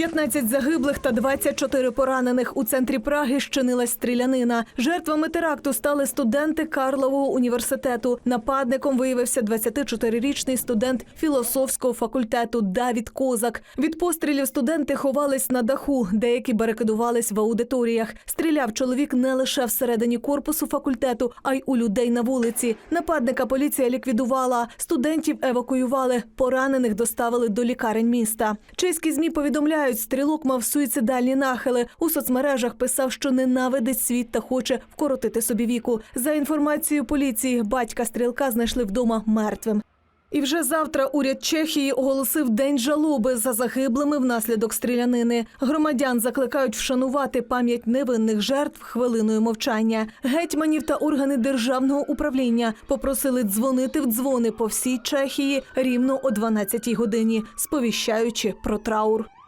15 загиблих та 24 поранених. У центрі Праги щинилась стрілянина. Жертвами теракту стали студенти Карлового університету. Нападником виявився 24-річний студент філософського факультету Давід Козак. Від пострілів студенти ховались на даху, деякі барикадувались в аудиторіях. Стріляв чоловік не лише всередині корпусу факультету, а й у людей на вулиці. Нападника поліція ліквідувала. Студентів евакуювали. Поранених доставили до лікарень міста. Чеські змі повідомляють, стрілок мав суїцидальні нахили. У соцмережах писав, що ненавидить світ та хоче вкоротити собі віку. За інформацією поліції, батька стрілка знайшли вдома мертвим. І вже завтра уряд Чехії оголосив день жалоби за загиблими внаслідок стрілянини. Громадян закликають вшанувати пам'ять невинних жертв хвилиною мовчання. Гетьманів та органи державного управління попросили дзвонити в дзвони по всій Чехії рівно о 12-й годині, сповіщаючи про траур.